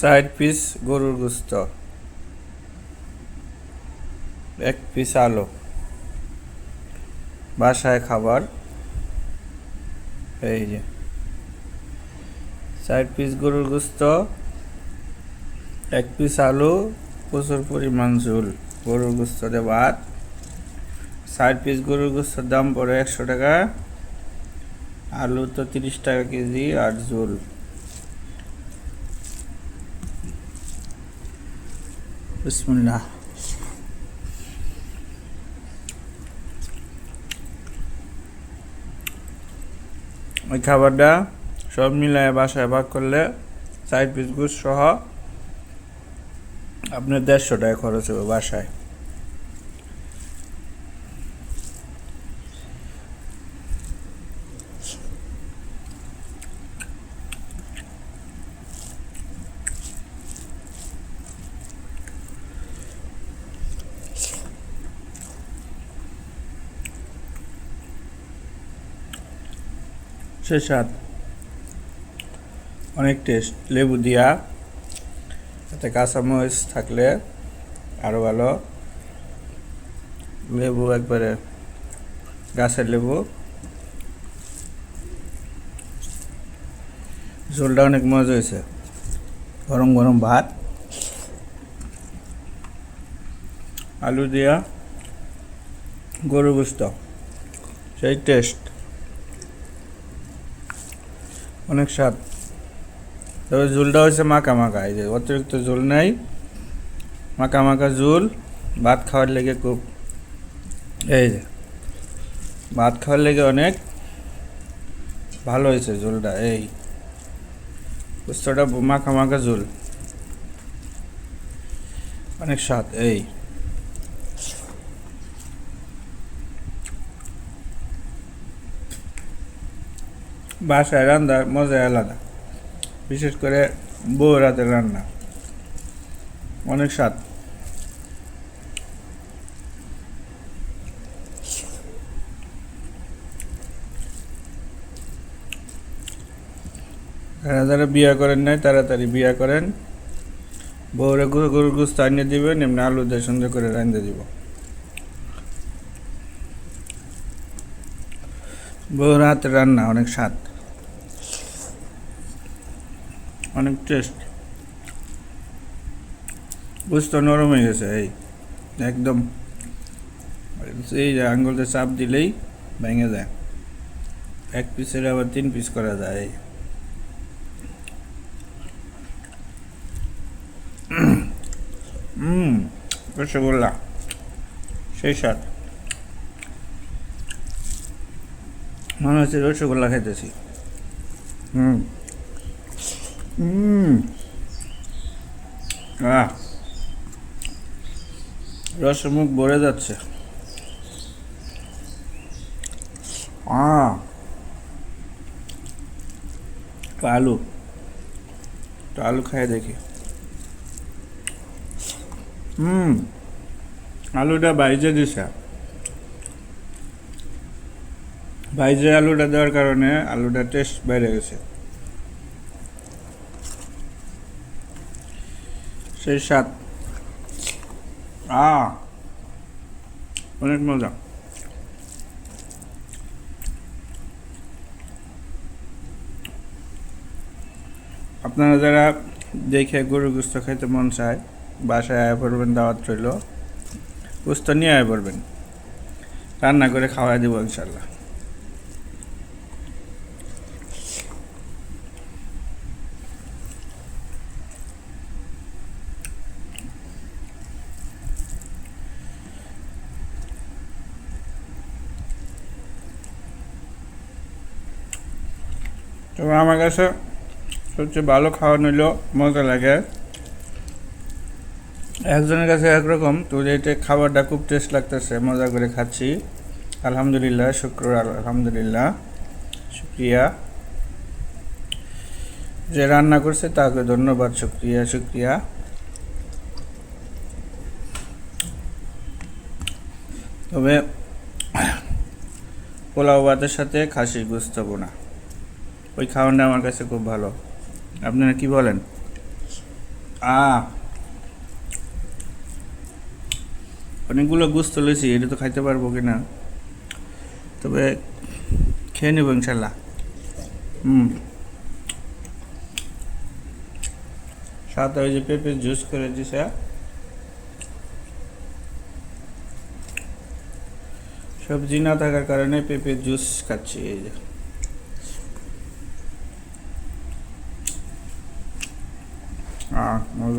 Side piece গরুর গোস্ত, এক পিস আলু, বাসায় খাবার, এই যে। সাইড পিস গরুর গোস্ত, এক পিস আলু, প্রচুর পরিমাণ ঝোল, গরুর গোস্ত ভাত। সাইড পিস গরুর গোস্তের দাম পড়ে একশো টাকা, আলু তো তিরিশ টাকা কেজি আর ঝোল। বিসমুল্লাহ। ওই খাবারটা সব মিলায় বাসায় ভাগ করলে সাইড পিস গুছ সহ আপনার দেড়শো টাকা খরচ হবে বাসায়। সে স্বাদ। অনেক টেস্ট লেবু দিয়া, এতে কাঁচামরিচ থাকলে আরও ভালো। লেবু একবারে, গাছের লেবু। ঝোলটা অনেক মজা হয়েছে। গরম গরম ভাত। আলু দিয়া গরু গুস্ত। সেই টেস্ট অনেক স্বাদ। তবে ঝোলটা হচ্ছে মাখা মাখা। এই যে অতিরিক্ত ঝোল নাই, মাখা মাখা ঝোল, ভাত খাওয়ার লেগে খুব। এই যে, ভাত খাওয়ার লেগে অনেক ভালো হয়েছে ঝোলটা, এই। বুঝতোটা মাখা মাখা ঝোল। অনেক স্বাদ, এই। বাসায় রান্নার মজা আলাদা। বিশেষ করে বউ রাতের রান্না। অনেক স্বাদ। যারা যারা বিয়া করেন নাই, তাড়াতাড়ি বিয়া করেন। বউরে গরু গরুর গুস্ত আনিয়ে দিবেন, এমনি আলু দিয়ে সুন্দর করে রান্ধে দিব। বউর হাতের রান্না অনেক স্বাদ। অনেক টেস্ট বুঝতো নরম হয়ে গেছে, এই, একদম। এই যে আঙ্গুলতে চাপ দিলেই ভেঙে যায়। এক পিসের আবার তিন পিস করা যায়। হুম রসগোল্লা, সেই স্বাদ। মনে হচ্ছে রসগোল্লা খাইতেছি। হুম। হুম আহ রসের মুখ ভরে যাচ্ছে। আলু। তো আলু খাই দেখি। হুম আলুটা বাইজে দিছে। বাইজে আলুটা দেওয়ার কারণে আলুটা টেস্ট বেড়ে গেছে। সেই স্বাদ আ অনেক মজা। আপনারা যারা দেখে গরু গুস্ত খাইতে মন চায়, বাসায় আয় পড়বেন, দাওয়াত রইল, গুস্ত নিয়ে আয় পড়বেন। রান্না করে খাওয়াই দেবো ইনশাল্লাহ। তবে আমার কাছে সবচেয়ে ভালো খাওয়া নিল, মজা লাগে। একজনের কাছে একরকম, তো এটা খাবারটা খুব টেস্ট লাগতেছে, মজা করে খাচ্ছি। আলহামদুলিল্লাহ, শুক্র আলহামদুলিল্লাহ, শুক্রিয়া। যে রান্না করছে তাকে ধন্যবাদ, শুক্রিয়া শুক্রিয়া। তবে পোলাও ভাতের সাথে খাসি গুস্ত বোনা ওই খাওয়ানটা আমার কাছে খুব ভালো। আপনারা কি বলেন? আ, অনেকগুলো গুস্ত লইছি, এটা তো খাইতে পারব কি না তবে খেয়ে নেব ইনশাল্লাহ। হুম। সাথে ওই যে পেঁপে জুস করে দিছে। সবজি না থাকার কারণে পেঁপে জুস খাচ্ছি, এই যে। 啊我知